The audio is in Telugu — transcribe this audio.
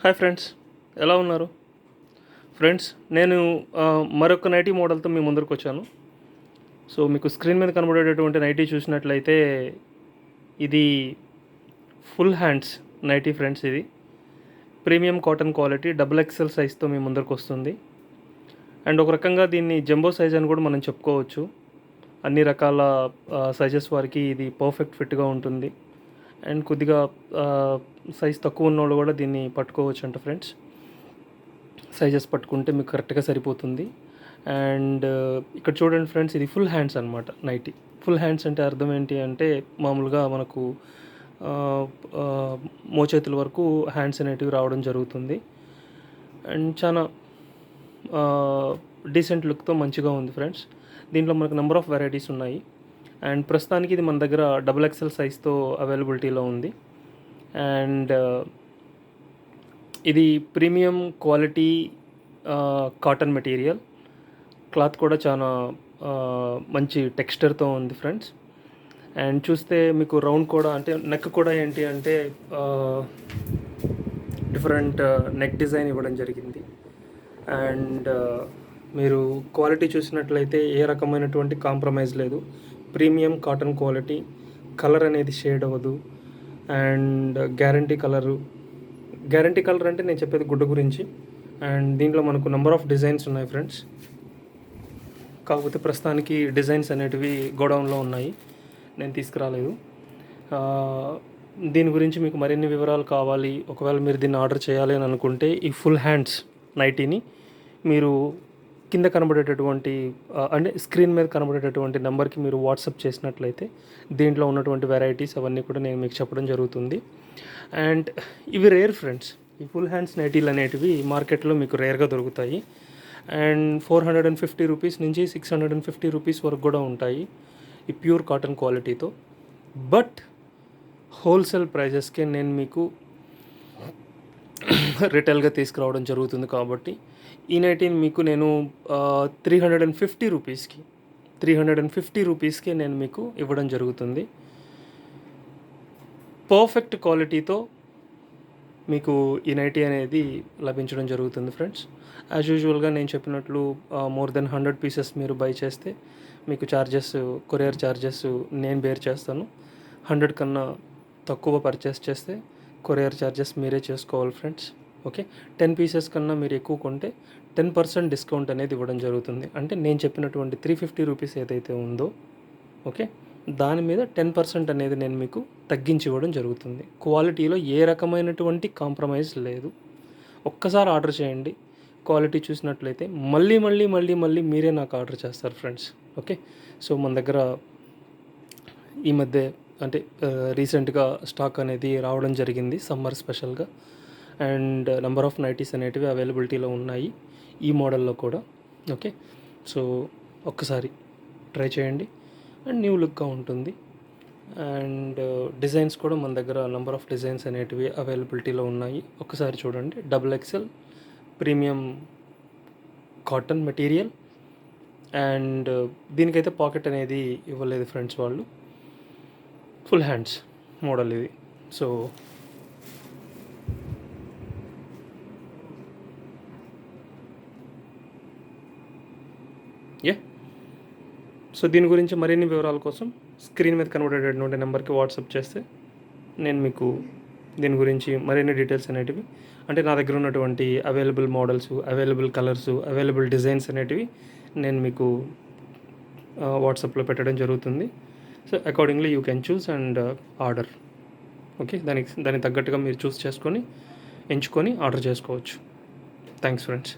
హాయ్ ఫ్రెండ్స్ ఎలా ఉన్నారు? ఫ్రెండ్స్ నేను మరొక నైటీ మోడల్తో మీ ముందరకు వచ్చాను. సో మీకు స్క్రీన్ మీద కనబడేటటువంటి నైటీ చూసినట్లయితే ఇది ఫుల్ హ్యాండ్స్ నైటీ ఫ్రెండ్స్ ఇది. Premium cotton quality double XL సైజ్తో మీ ముందరకు వస్తుంది. అండ్ ఒక రకంగా దీన్ని జంబో సైజ్ అని కూడా మనం చెప్పుకోవచ్చు. అన్ని రకాల సైజెస్ వారికి ఇది పర్ఫెక్ట్ ఫిట్గా ఉంటుంది. అండ్ కొద్దిగా సైజ్ తక్కువ ఉన్నోళ్ళు కూడా దీన్ని పట్టుకోవచ్చు అంట ఫ్రెండ్స్ సైజెస్ పట్టుకుంటే మీకు కరెక్ట్గా సరిపోతుంది. అండ్ ఇక్కడ చూడండి ఫ్రెండ్స్ ఇది ఫుల్ హ్యాండ్స్ అనమాట నైటీ ఫుల్ హ్యాండ్స్ అంటే అర్థం ఏంటి అంటే మామూలుగా మనకు మోచేతుల వరకు హ్యాండ్స్ అనేటివి రావడం జరుగుతుంది. అండ్ చాలా డీసెంట్ లుక్తో మంచిగా ఉంది ఫ్రెండ్స్ దీంట్లో మనకు నెంబర్ ఆఫ్ వెరైటీస్ ఉన్నాయి. అండ్ ప్రస్తుతానికి ఇది మన దగ్గర డబుల్ ఎక్సెల్ సైజ్తో అవైలబిలిటీలో ఉంది. అండ్ ఇది premium quality cotton material. Cloth కూడా చాలా మంచి టెక్స్చర్తో ఉంది ఫ్రెండ్స్. అండ్ చూస్తే మీకు రౌండ్ కూడా అంటే నెక్ కూడా ఏంటి అంటే డిఫరెంట్ నెక్ డిజైన్ ఇవ్వడం జరిగింది. అండ్ మీరు క్వాలిటీ చూసినట్లయితే ఏ రకమైనటువంటి కాంప్రమైజ్ లేదు. ప్రీమియం కాటన్ క్వాలిటీ కలర్ అనేది షేడ్ అవ్వదు. And guarantee colour guarantee colour అంటే నేను చెప్పేది గుడ్డ గురించి. అండ్ దీంట్లో మనకు నెంబర్ ఆఫ్ డిజైన్స్ ఉన్నాయి ఫ్రెండ్స్ కాకపోతే ప్రస్తుతానికి డిజైన్స్ అనేటివి గోడౌన్లో ఉన్నాయి. నేను తీసుకురాలేదు. దీని గురించి మీకు మరిన్ని వివరాలు కావాలి. ఒకవేళ మీరు దీన్ని ఆర్డర్ చేయాలి అని అనుకుంటే ఈ ఫుల్ హ్యాండ్స్ నైటీని మీరు కింద కనబడేటటువంటి అంటే స్క్రీన్ మీద కనబడేటటువంటి నెంబర్కి మీరు వాట్సాప్ చేసినట్లయితే దీంట్లో ఉన్నటువంటి వెరైటీస్ అవన్నీ కూడా నేను మీకు చెప్పడం జరుగుతుంది. అండ్ ఇవి రేర్ ఫ్రెండ్స్ ఈ ఫుల్ హ్యాండ్స్ నైటీలు అనేటివి మార్కెట్లో మీకు రేర్గా దొరుకుతాయి. And four hundred and fifty rupees నుంచి six hundred and fifty rupees వరకు కూడా ఉంటాయి ఈ ప్యూర్ కాటన్ క్వాలిటీతో బట్ హోల్సేల్ ప్రైజెస్కే నేను మీకు రిటైల్గా తీసుకురావడం జరుగుతుంది కాబట్టి ఈ నైటీని మీకు నేను త్రీ హండ్రెడ్ అండ్ ఫిఫ్టీ రూపీస్కి త్రీ హండ్రెడ్ అండ్ ఫిఫ్టీ రూపీస్కి నేను మీకు ఇవ్వడం జరుగుతుంది. పర్ఫెక్ట్ క్వాలిటీతో మీకు ఈ నైటీ అనేది లభించడం జరుగుతుంది ఫ్రెండ్స్. యాజ్ యూజువల్గా నేను చెప్పినట్లు మోర్ దెన్ హండ్రెడ్ పీసెస్ మీరు బై చేస్తే మీకు ఛార్జెస్ కొరియర్ ఛార్జెస్ నేను బేర్ చేస్తాను. హండ్రెడ్ కన్నా తక్కువ పర్చేస్ చేస్తే కొరియర్ ఛార్జెస్ మీరే చేసుకోవాలి ఫ్రెండ్స్. ఓకే? టెన్ పీసెస్ కన్నా మీరు ఎక్కువ కొంటే టెన్ పర్సెంట్ డిస్కౌంట్ అనేది ఇవ్వడం జరుగుతుంది. అంటే నేను చెప్పినటువంటి త్రీ ఫిఫ్టీ రూపీస్ ఏదైతే ఉందో ఓకే? దాని మీద టెన్ పర్సెంట్ అనేది నేను మీకు తగ్గించి ఇవ్వడం జరుగుతుంది. క్వాలిటీలో ఏ రకమైనటువంటి కాంప్రమైజ్ లేదు. ఒక్కసారి ఆర్డర్ చేయండి. క్వాలిటీ చూసినట్లయితే మళ్ళీ మళ్ళీ మళ్ళీ మళ్ళీ మీరే నాకు ఆర్డర్ చేస్తారు ఫ్రెండ్స్. ఓకే? సో మన దగ్గర ఈ మధ్య అంటే రీసెంట్గా స్టాక్ అనేది రావడం జరిగింది సమ్మర్ స్పెషల్గా. అండ్ నెంబర్ ఆఫ్ నైటీస్ అనేటివి అవైలబిలిటీలో ఉన్నాయి ఈ మోడల్లో కూడా. ఓకే? సో ఒక్కసారి ట్రై చేయండి. అండ్ న్యూ లుక్గా ఉంటుంది. అండ్ డిజైన్స్ కూడా మన దగ్గర నెంబర్ ఆఫ్ డిజైన్స్ అనేటివి అవైలబిలిటీలో ఉన్నాయి. ఒకసారి చూడండి. Double XL premium cotton material. And దీనికైతే పాకెట్ అనేది ఇవ్వలేదు ఫ్రెండ్స్ వాళ్ళు. ఫుల్ హ్యాండ్స్ మోడల్ ఇది. సో ఏ సో దీని గురించి మరిన్ని వివరాల కోసం స్క్రీన్ మీద కనబడేటటువంటి నెంబర్కి వాట్సాప్ చేస్తే నేను మీకు దీని గురించి మరిన్ని డీటెయిల్స్ అనేటివి అంటే నా దగ్గర ఉన్నటువంటి available models available colours available designs అనేటివి నేను మీకు వాట్సాప్లో పెట్టడం జరుగుతుంది. So accordingly you can choose and order okay దానికి దానికి తగ్గట్టుగా మీరు చూస్ చేసుకొని ఎంచుకొని ఆర్డర్ చేసుకోవచ్చు. Thanks friends